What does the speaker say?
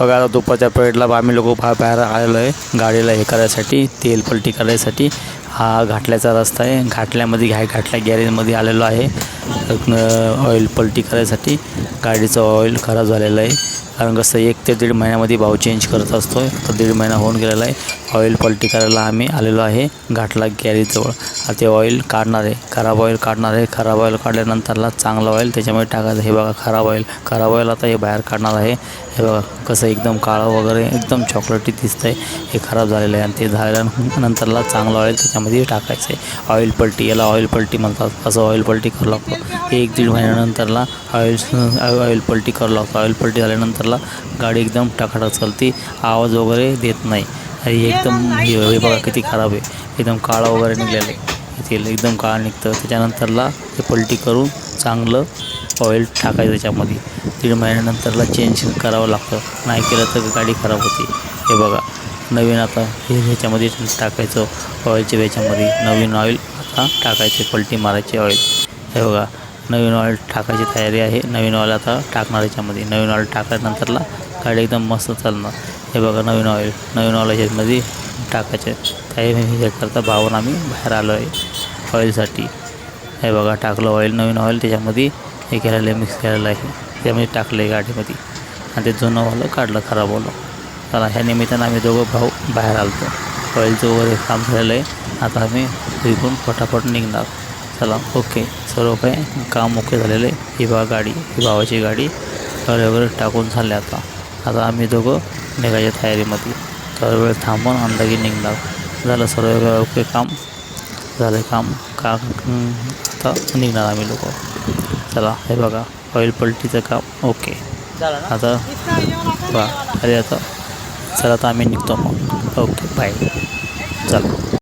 बघा आता दुपारच्या पिरियडला आम्ही लोक बा बाहेर आलेलो आहे गाडीला हे करायसाठी तेल पलटी करायसाठी. हा घाटल्याचा रस्ता आहे. घाटल्यामध्ये घ्या घाटल्या गॅरेजमध्ये आलेलो आहे. ऑइल पलटी करायसाठी. गाडीचं ऑइल खराब झालेलं आहे. कारण कसं एक ते दीड महिन्यामध्ये भाव चेंज करत असतो तर दीड महिना होऊन गेलेला आहे. ऑइल पलटी करायला आम्ही आलेलो आहे घाटला गॅरेजजवळ. आता ते ऑइल काढणार आहे. खराब ऑइल काढणार आहे. खराब ऑइल काढल्यानंतरला चांगलं ऑइल त्याच्यामध्ये टाकायचं. हे बघा खराब ऑइल. खराब ऑइल आता हे बाहेर काढणार आहे. हे बघा कसं एकदम काळं वगैरे एकदम चॉकलेटी दिसतं आहे हे खराब झालेलं आहे आणि ते झाल्यानंतरला चांगलं ऑइल त्याच्यामध्ये टाकायचं आहे. ऑइल पलटी याला ऑइल पलटी म्हणतात. असं ऑइल पलटी करावं लागतं. एक दीड महिन्यानंतरला ऑइल ऑइल पलटी करावं लागतं. ऑइल पलटी झाल्यानंतरला गाडी एकदम टाकाटाक चालते. आवाज वगैरे देत नाही. एकदम हे बघा किती खराब आहे. एकदम काळं वगैरे निघलेलं. आहे तेल एकदम काळं निघतं. त्याच्यानंतरला हे पलटी करून चांगलं ऑइल टाकायचं त्याच्यामध्ये. दीड महिन्यानंतरला चेंज करावं लागतं. नाही केलं तर गाडी खराब होते. हे बघा. नवीन आता हे ह्याच्यामध्ये टाकायचं ऑइलच्या ह्याच्यामध्ये. नवीन ऑइल आता टाकायचे पलटी मारायचे ऑइल हे बघा. नवीन ऑइल टाकायची तयारी आहे. नवीन ऑइल आता टाकणार याच्यामध्ये नवीन ऑइल टाकल्यानंतरला गाडी एकदम मस्त चालणार. हे बघा नवीन ऑइल नवीन ऑइल ह्याच्यामध्ये टाकायचे. काही हे करता भावून आम्ही बाहेर आलो आहे ऑइलसाठी हे बघा टाकलं ऑइल नवीन ऑइल त्याच्यामध्ये हे केलेलं आहे मिक्स केलेलं आहे. त्यामध्ये टाकलं आहे गाडीमध्ये. आणि ते जुनं वालं काढलं खराब वालं. चला ह्या निमित्तानं आम्ही दोघं भाऊ बाहेर आलतो. ऑइलचं वगैरे काम झालेलं आहे. आता आम्ही विकून फटाफट निघणार. चला ओके सर्व काही काम ओके झालेलं आहे. ही बा गाडी ही भावाची गाडी. घर वगैरे टाकून झाले आता. आता आम्ही दोघं निघायच्या तयारीमध्ये. तर वेळ थांबून अंदाजी निघणार. झालं सर्व ओके काम. झालं काम. का आता निघणार आम्ही लोक. चला हे बघा. ऑइल पलटीचं काम. ओके. आता वा. अरे आता चला आता आम्ही निघतो मग. Okay bye. चला.